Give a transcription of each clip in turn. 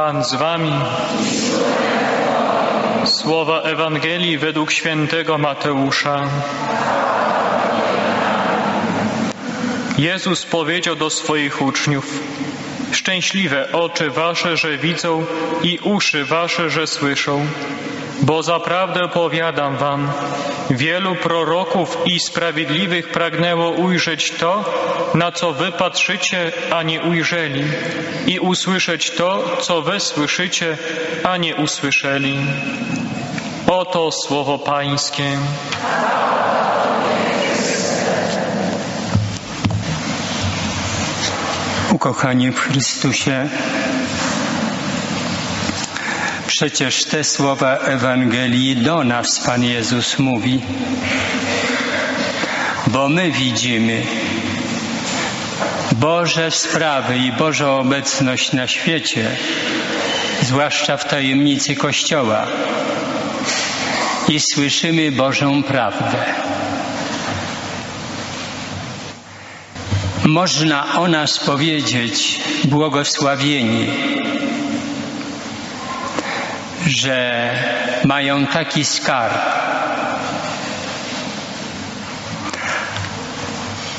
Pan z wami. Słowa Ewangelii według świętego Mateusza. Jezus powiedział do swoich uczniów: Szczęśliwe oczy wasze, że widzą i uszy wasze, że słyszą. Bo zaprawdę powiadam wam, wielu proroków i sprawiedliwych pragnęło ujrzeć to, na co wy patrzycie, a nie ujrzeli, i usłyszeć to, co wy słyszycie, a nie usłyszeli. Oto słowo Pańskie. Ukochani w Chrystusie, przecież te słowa Ewangelii do nas Pan Jezus mówi, bo my widzimy Boże sprawy i Bożą obecność na świecie, zwłaszcza w tajemnicy Kościoła. I słyszymy Bożą prawdę. Można o nas powiedzieć błogosławieni, że mają taki skarb.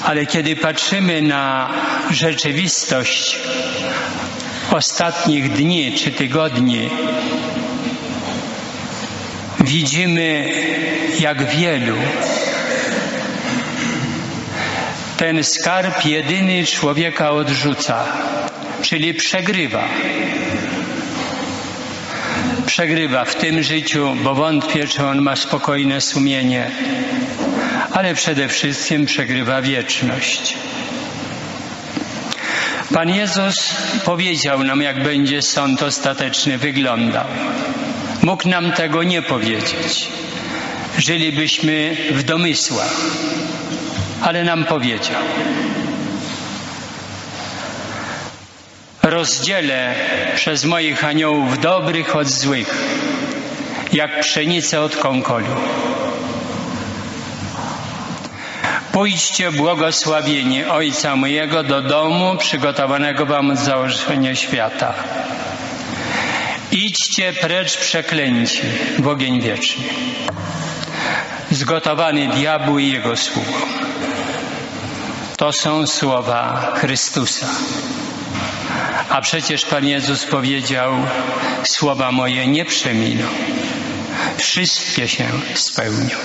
Ale kiedy patrzymy na rzeczywistość ostatnich dni czy tygodni, widzimy, jak wielu ten skarb jedyny człowieka odrzuca, czyli przegrywa. Przegrywa w tym życiu, bo wątpię, czy on ma spokojne sumienie, ale przede wszystkim przegrywa wieczność. Pan Jezus powiedział nam, jak będzie sąd ostateczny wyglądał. Mógł nam tego nie powiedzieć. Żylibyśmy w domysłach ale nam powiedział. Rozdzielę przez moich aniołów dobrych od złych, jak pszenicę od kąkolu. Pójdźcie błogosławieni Ojca mojego do domu przygotowanego wam od założenia świata. Idźcie precz przeklęci w ogień wieczny, zgotowany diabłu i jego sługom. To są słowa Chrystusa. A przecież Pan Jezus powiedział: Słowa moje nie przeminą, wszystkie się spełnią.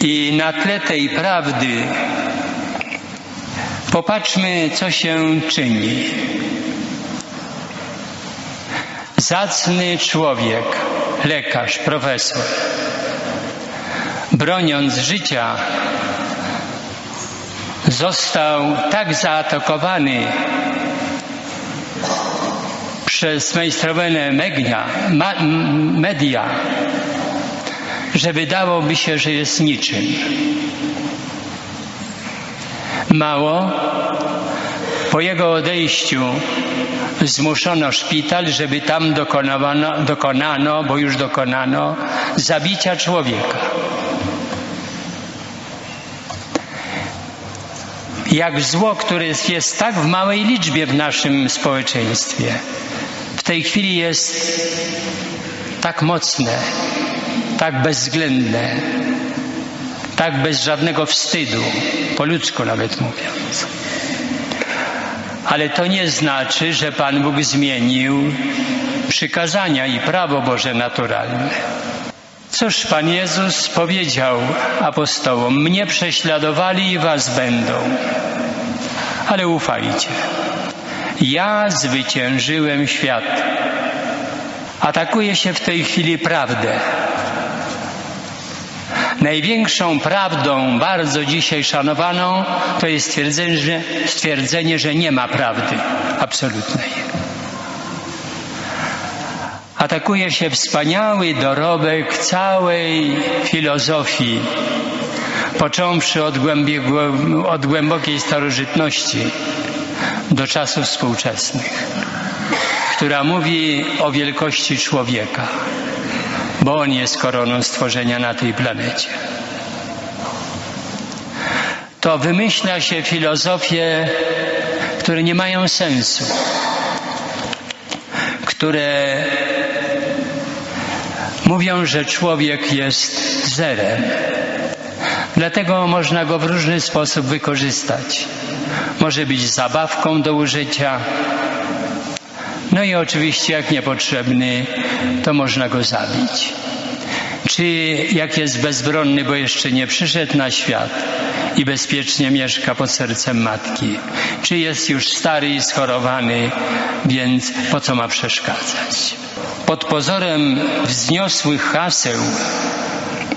I na tle tej prawdy popatrzmy, co się czyni. Zacny człowiek, lekarz, profesor, broniąc życia, został tak zaatakowany przez mainstreamowe media, media, że wydawałoby się, że jest niczym. Mało po jego odejściu zmuszono szpital, żeby tam dokonano, dokonano, bo już dokonano, zabicia człowieka. Jak zło, które jest tak w małej liczbie w naszym społeczeństwie, w tej chwili jest tak mocne, tak bezwzględne, tak bez żadnego wstydu, po ludzku nawet mówiąc. Ale to nie znaczy, że Pan Bóg zmienił przykazania i prawo Boże naturalne. Cóż Pan Jezus powiedział apostołom: Mnie prześladowali i was będą, ale ufajcie. Ja zwyciężyłem świat. Atakuje się w tej chwili prawdę. Największą prawdą, bardzo dzisiaj szanowaną, to jest stwierdzenie, stwierdzenie że nie ma prawdy absolutnej atakuje się wspaniały dorobek całej filozofii, począwszy od, od głębokiej starożytności do czasów współczesnych, która mówi o wielkości człowieka, bo on jest koroną stworzenia na tej planecie. To wymyśla się filozofię które nie mają sensu, które mówią, że człowiek jest zerem. Dlatego można go w różny sposób wykorzystać. Może być zabawką do użycia. No i oczywiście, jak niepotrzebny, to można go zabić. Czy jak jest bezbronny, bo jeszcze nie przyszedł na świat i bezpiecznie mieszka pod sercem matki, czy jest już stary i schorowany, więc po co ma przeszkadzać? Pod pozorem wzniosłych haseł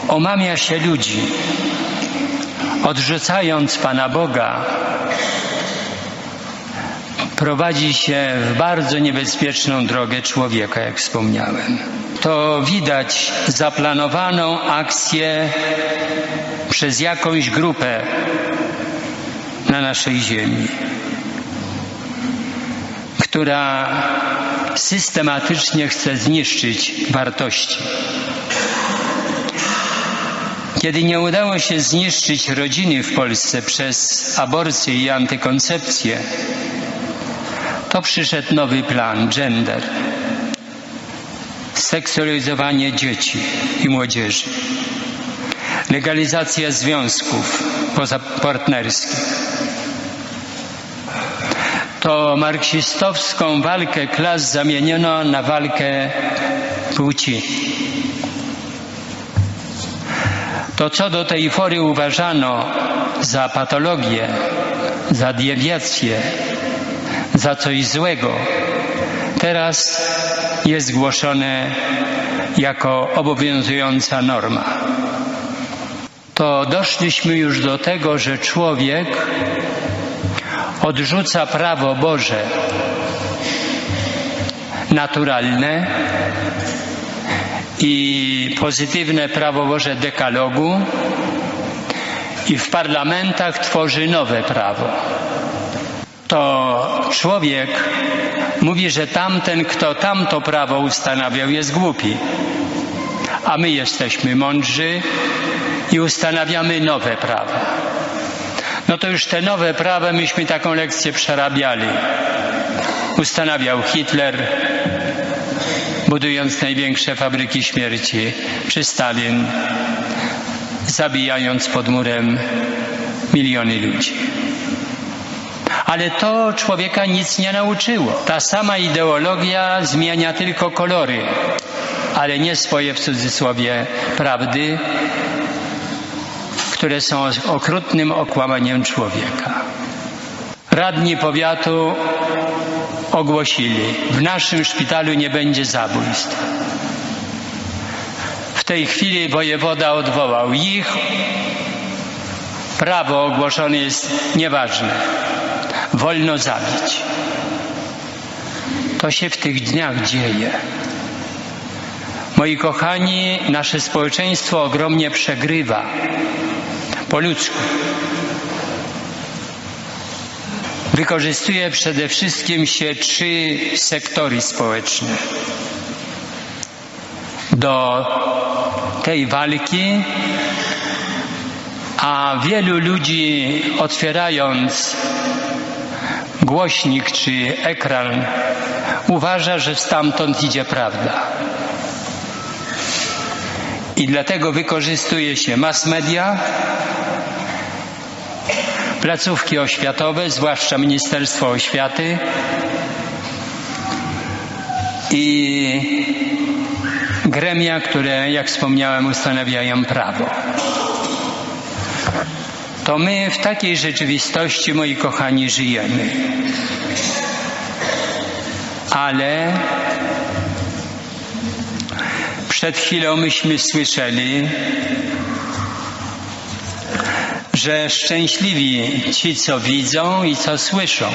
omamia się ludzi, odrzucając Pana Boga, prowadzi się w bardzo niebezpieczną drogę człowieka, jak wspomniałem. To widać zaplanowaną akcję przez jakąś grupę na naszej ziemi, która systematycznie chce zniszczyć wartości. Kiedy nie udało się zniszczyć rodziny w Polsce przez aborcję i antykoncepcję, to przyszedł nowy plan gender. Seksualizowanie dzieci i młodzieży. Legalizacja związków pozapartnerskich. To marksistowską walkę klas zamieniono na walkę płci. To, co do tej pory uważano za patologię, za dewiację, za coś złego, teraz jest głoszone jako obowiązująca norma. To doszliśmy już do tego, że człowiek odrzuca prawo Boże naturalne i pozytywne prawo Boże dekalogu i w parlamentach tworzy nowe prawo. To człowiek mówi, że tamten, kto tamto prawo ustanawiał, jest głupi, a my jesteśmy mądrzy i ustanawiamy nowe prawa. No to już te nowe prawa myśmy taką lekcję przerabiali. Ustanawiał Hitler, budując największe fabryki śmierci, czy Stalin, zabijając pod murem miliony ludzi. Ale to człowieka nic nie nauczyło. Ta sama ideologia zmienia tylko kolory, ale nie swoje w cudzysłowie prawdy, które są okrutnym okłamaniem człowieka. Radni powiatu ogłosili, w naszym szpitalu nie będzie zabójstw. W tej chwili wojewoda odwołał ich. Prawo ogłoszone jest nieważne. Wolno zabić. To się w tych dniach dzieje. Moi kochani, nasze społeczeństwo ogromnie przegrywa po ludzku. Wykorzystuje przede wszystkim się trzy sektory społeczne do tej walki, a wielu ludzi otwierając głośnik czy ekran uważa, że stamtąd idzie prawda. I dlatego wykorzystuje się mass media, placówki oświatowe, zwłaszcza Ministerstwo Oświaty i gremia, które, jak wspomniałem, ustanawiają prawo. To my w takiej rzeczywistości, moi kochani, żyjemy. Ale przed chwilą myśmy słyszeli, że szczęśliwi ci, co widzą i co słyszą,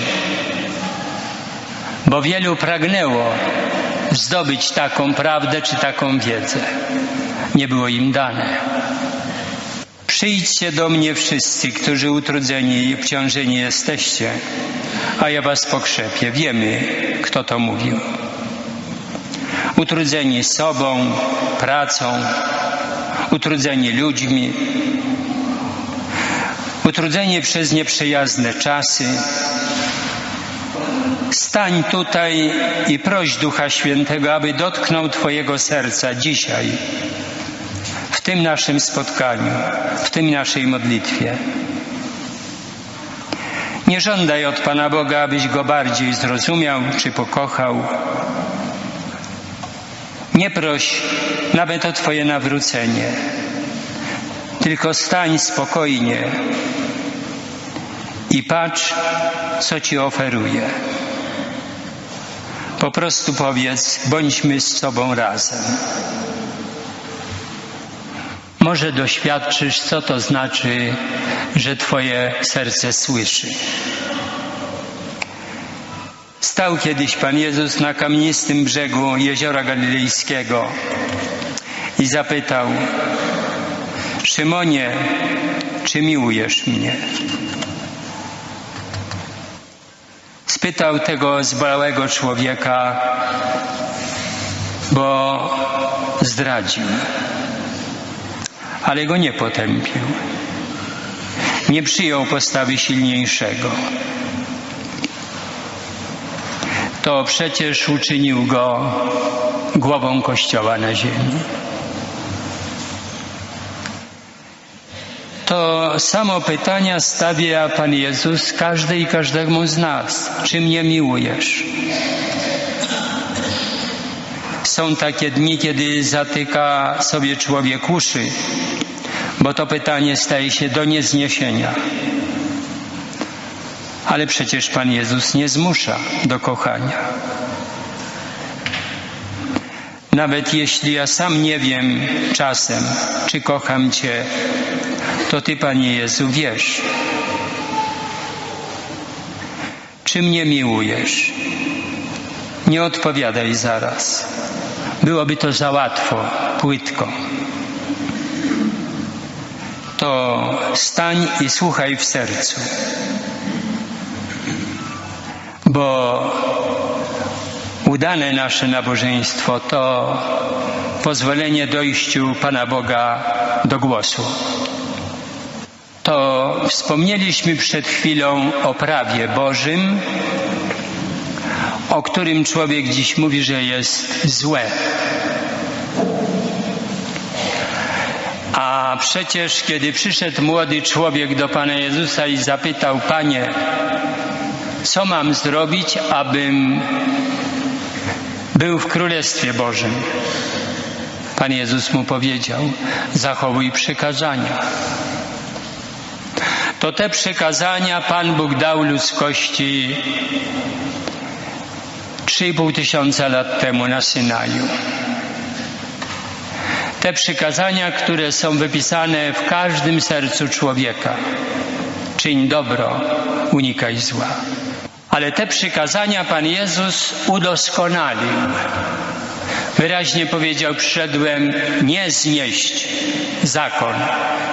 bo wielu pragnęło zdobyć taką prawdę czy taką wiedzę. Nie było im dane. Przyjdźcie do mnie wszyscy, którzy utrudzeni i obciążeni jesteście, a ja was pokrzepię. Wiemy, kto to mówił. Utrudzeni sobą, pracą, utrudzeni ludźmi, utrudzeni przez nieprzyjazne czasy, Stań tutaj i proś Ducha Świętego, aby dotknął Twojego serca dzisiaj, w tym naszym spotkaniu, w tym naszej modlitwie. Nie żądaj od Pana Boga, abyś Go bardziej zrozumiał czy pokochał. Nie proś nawet o Twoje nawrócenie, tylko stań spokojnie i patrz, co Ci oferuje. Po prostu powiedz, bądźmy z sobą razem. Może doświadczysz, co to znaczy, że Twoje serce słyszy. Stał kiedyś Pan Jezus na kamienistym brzegu jeziora galilejskiego i zapytał: Szymonie, czy miłujesz mnie? Spytał tego zbolałego człowieka, bo zdradził, ale go nie potępił. Nie przyjął postawy silniejszego. To przecież uczynił go głową Kościoła na ziemi. To samo pytania stawia Pan Jezus każdej i każdemu z nas. Czy mnie miłujesz? Są takie dni, kiedy zatyka sobie człowiek uszy, bo to pytanie staje się do niezniesienia. Ale przecież Pan Jezus nie zmusza do kochania. Nawet jeśli ja sam nie wiem czasem, czy kocham Cię, to Ty, Panie Jezu, wiesz. Czy mnie miłujesz? Nie odpowiadaj zaraz. Byłoby to za łatwo, płytko. To stań i słuchaj w sercu. Bo udane nasze nabożeństwo to pozwolenie dojściu Pana Boga do głosu. To wspomnieliśmy przed chwilą o prawie Bożym, o którym człowiek dziś mówi, że jest złe. A przecież, kiedy przyszedł młody człowiek do Pana Jezusa i zapytał, Panie, co mam zrobić, abym był w Królestwie Bożym? Pan Jezus mu powiedział: Zachowuj przykazania. To te przykazania Pan Bóg dał ludzkości 3,5 tysiąca lat temu na Synaju. Te przykazania, które są wypisane w każdym sercu człowieka. Czyń dobro, unikaj zła. Ale te przykazania Pan Jezus udoskonalił. Wyraźnie powiedział: Przyszedłem nie znieść zakon,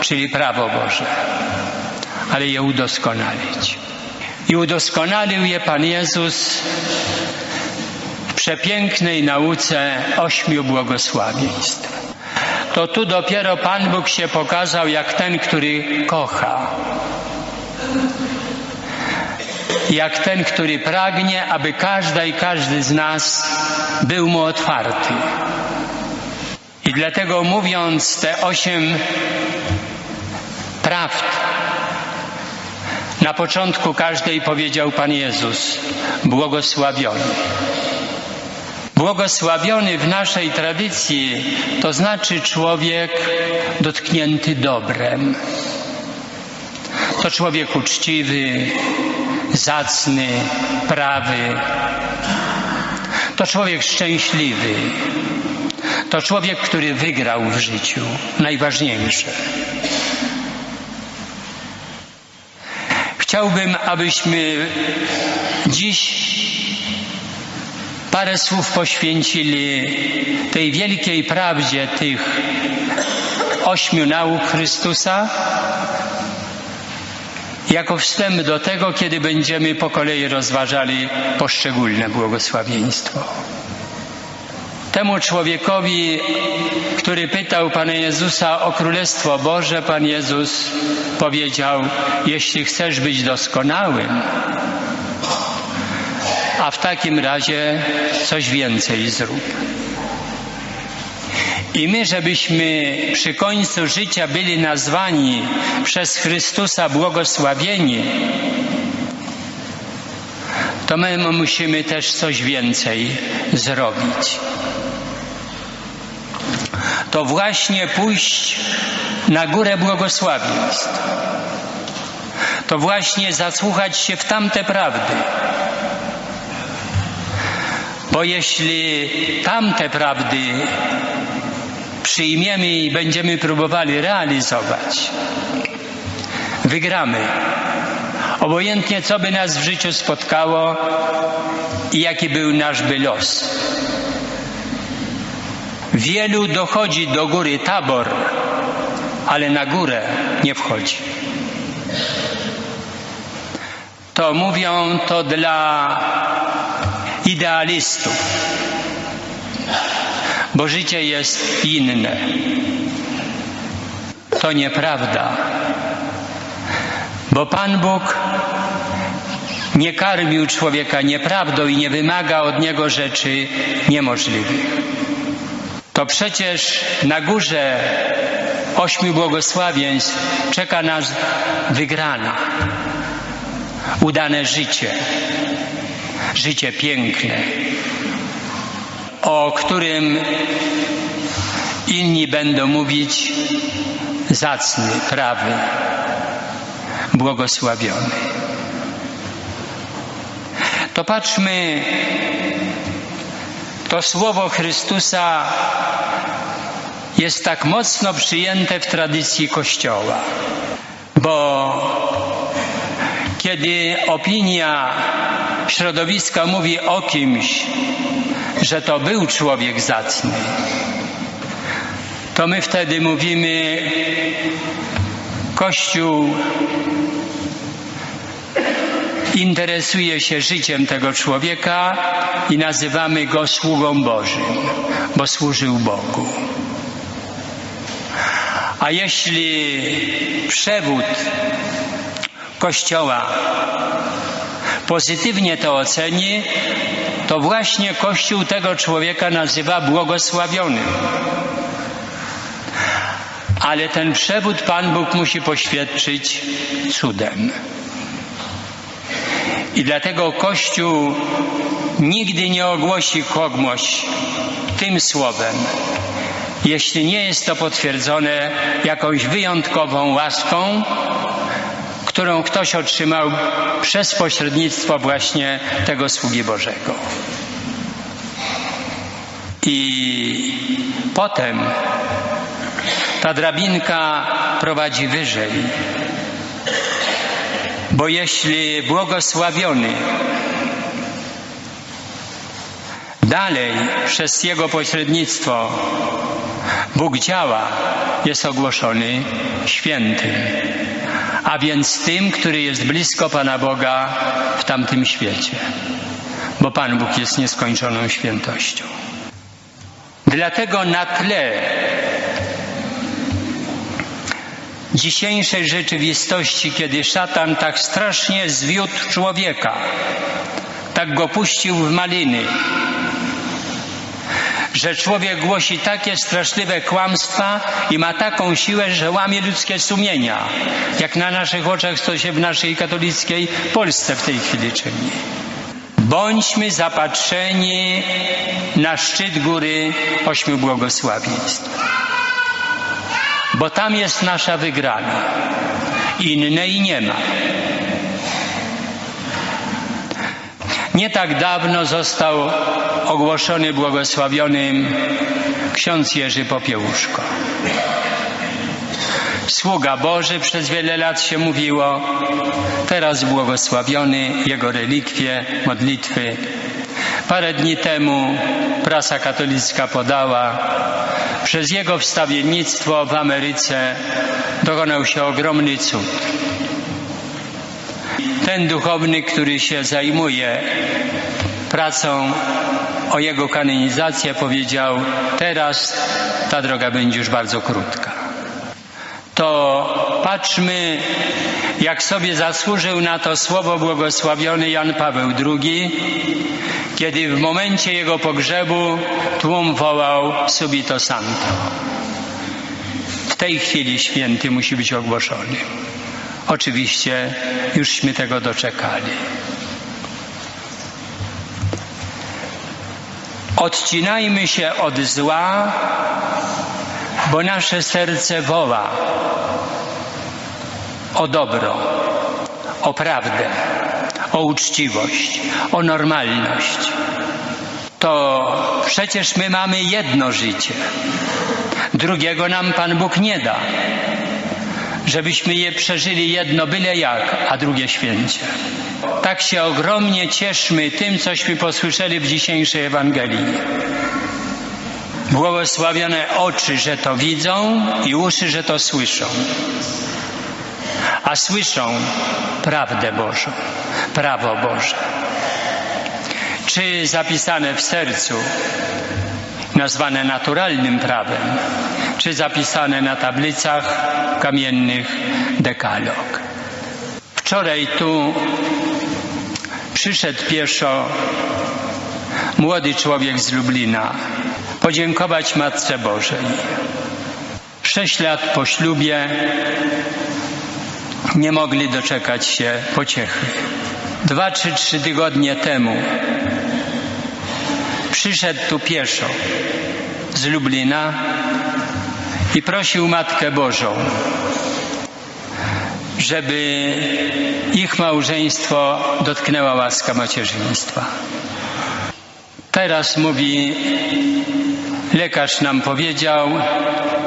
czyli prawo Boże, ale je udoskonalić. I udoskonalił je Pan Jezus w przepięknej nauce ośmiu błogosławieństw. To tu dopiero Pan Bóg się pokazał jak ten, który kocha. Jak ten, który pragnie, aby każda i każdy z nas był mu otwarty. I dlatego mówiąc te osiem prawd, na początku każdej powiedział Pan Jezus, błogosławiony. Błogosławiony w naszej tradycji to znaczy człowiek dotknięty dobrem. To człowiek uczciwy, zacny, prawy. To człowiek szczęśliwy. To człowiek, który wygrał w życiu. Najważniejsze. Chciałbym, abyśmy dziś parę słów poświęcili tej wielkiej prawdzie tych ośmiu nauk Chrystusa, jako wstęp do tego, kiedy będziemy po kolei rozważali poszczególne błogosławieństwo. Temu człowiekowi, który pytał Pana Jezusa o Królestwo Boże, Pan Jezus powiedział: Jeśli chcesz być doskonałym, a w takim razie coś więcej zrób. I my, żebyśmy przy końcu życia byli nazwani przez Chrystusa błogosławieni, to my musimy też coś więcej zrobić. To właśnie pójść na górę błogosławieństw. To właśnie zasłuchać się w tamte prawdy. Bo jeśli tamte prawdy przyjmiemy i będziemy próbowali realizować, wygramy. Obojętnie co by nas w życiu spotkało i jaki był nasz by los. Wielu dochodzi do góry tabor, ale na górę nie wchodzi. To mówią to dla idealistów, bo życie jest inne. To nieprawda, bo Pan Bóg nie karmił człowieka nieprawdą i nie wymaga od niego rzeczy niemożliwych. To przecież na górze ośmiu błogosławieństw czeka nas wygrana, udane życie, życie piękne, o którym inni będą mówić zacny, prawy, błogosławiony. To patrzmy, to słowo Chrystusa jest tak mocno przyjęte w tradycji Kościoła, bo kiedy opinia środowiska mówi o kimś, że to był człowiek zacny, to my wtedy mówimy, Kościół interesuje się życiem tego człowieka i nazywamy go sługą Bożym, bo służył Bogu. A jeśli przewód Kościoła pozytywnie to oceni, to właśnie Kościół tego człowieka nazywa błogosławionym. Ale ten przewód Pan Bóg musi poświadczyć cudem. I dlatego Kościół nigdy nie ogłosi kogoś tym słowem, jeśli nie jest to potwierdzone jakąś wyjątkową łaską, którą ktoś otrzymał przez pośrednictwo właśnie tego sługi Bożego. I potem ta drabinka prowadzi wyżej. Bo jeśli błogosławiony dalej przez Jego pośrednictwo Bóg działa, jest ogłoszony świętym, a więc tym, który jest blisko Pana Boga w tamtym świecie, bo Pan Bóg jest nieskończoną świętością. Dlatego na tle dzisiejszej rzeczywistości, kiedy szatan tak strasznie zwiódł człowieka, tak go puścił w maliny, że człowiek głosi takie straszliwe kłamstwa i ma taką siłę, że łamie ludzkie sumienia, jak na naszych oczach to się w naszej katolickiej Polsce w tej chwili czyni. Bądźmy zapatrzeni na szczyt góry ośmiu błogosławieństw bo tam jest nasza wygrana. Innej nie ma. Nie tak dawno został ogłoszony błogosławionym ksiądz Jerzy Popiełuszko. Sługa Boży przez wiele lat się mówiło, teraz błogosławiony, jego relikwie, modlitwy. Parę dni temu prasa katolicka podała, przez jego wstawiennictwo w Ameryce dokonał się ogromny cud. Ten duchowny, który się zajmuje pracą o jego kanonizację, powiedział: Teraz ta droga będzie już bardzo krótka. To patrzmy, jak sobie zasłużył na to słowo błogosławiony Jan Paweł II, kiedy w momencie jego pogrzebu tłum wołał subito santo. W tej chwili święty musi być ogłoszony. Oczywiście jużśmy tego doczekali. Odcinajmy się od zła, bo nasze serce woła o dobro, o prawdę, o uczciwość, o normalność. To przecież my mamy jedno życie. Drugiego nam Pan Bóg nie da. Żebyśmy je przeżyli jedno byle jak, a drugie święcie. Tak się ogromnie cieszmy tym, cośmy posłyszeli w dzisiejszej Ewangelii. Błogosławione oczy, że to widzą i uszy, że to słyszą. A słyszą prawdę Bożą, prawo Boże. Czy zapisane w sercu, nazwane naturalnym prawem, czy zapisane na tablicach kamiennych dekalog. Wczoraj tu przyszedł pieszo młody człowiek z Lublina podziękować Matce Bożej. Sześć lat po ślubie nie mogli doczekać się pociechy. Dwa czy trzy tygodnie temu przyszedł tu pieszo z Lublina i prosił Matkę Bożą, żeby ich małżeństwo dotknęła łaska macierzyństwa. Teraz mówi, lekarz nam powiedział,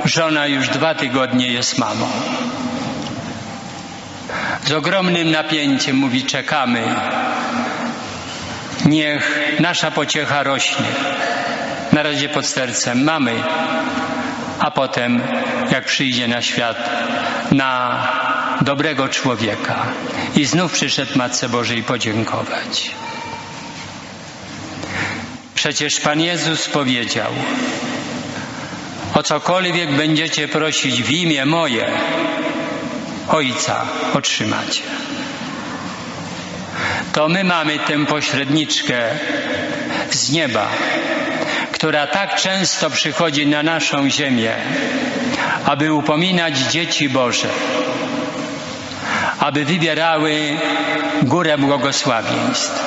żona już dwa tygodnie jest mamą. Z ogromnym napięciem mówi, czekamy. Niech nasza pociecha rośnie. Na razie pod sercem mamy, a potem, jak przyjdzie na świat, na dobrego człowieka. I znów przyszedł Matce Bożej podziękować. Przecież Pan Jezus powiedział, o cokolwiek będziecie prosić w imię moje, Ojca otrzymacie. To my mamy tę pośredniczkę z nieba, która tak często przychodzi na naszą ziemię, aby upominać dzieci Boże, aby wybierały górę błogosławieństw,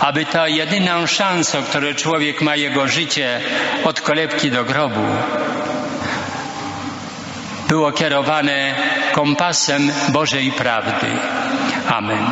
aby ta jedyną szansą, którą człowiek ma jego życie od kolebki do grobu, było kierowane kompasem Bożej prawdy. Amen.